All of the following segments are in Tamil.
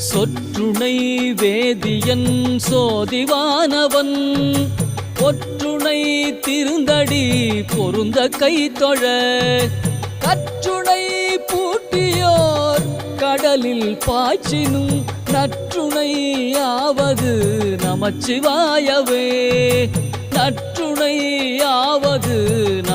சொற்றுணை வேதியன் சோதிவானவன். ஒற்றுணை திருந்தடி பொருந்த கை தொழ. கற்றுணை பூட்டியோர் கடலில் பாய்ச்சினும். நற்றுணையாவது நமச்சிவாயவே.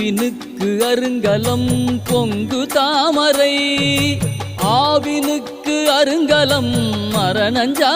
பூவினுக்கு அருங்கலம் பொங்கு தாமரை. ஆவினுக்கு அருங்கலம் மரணஞ்சா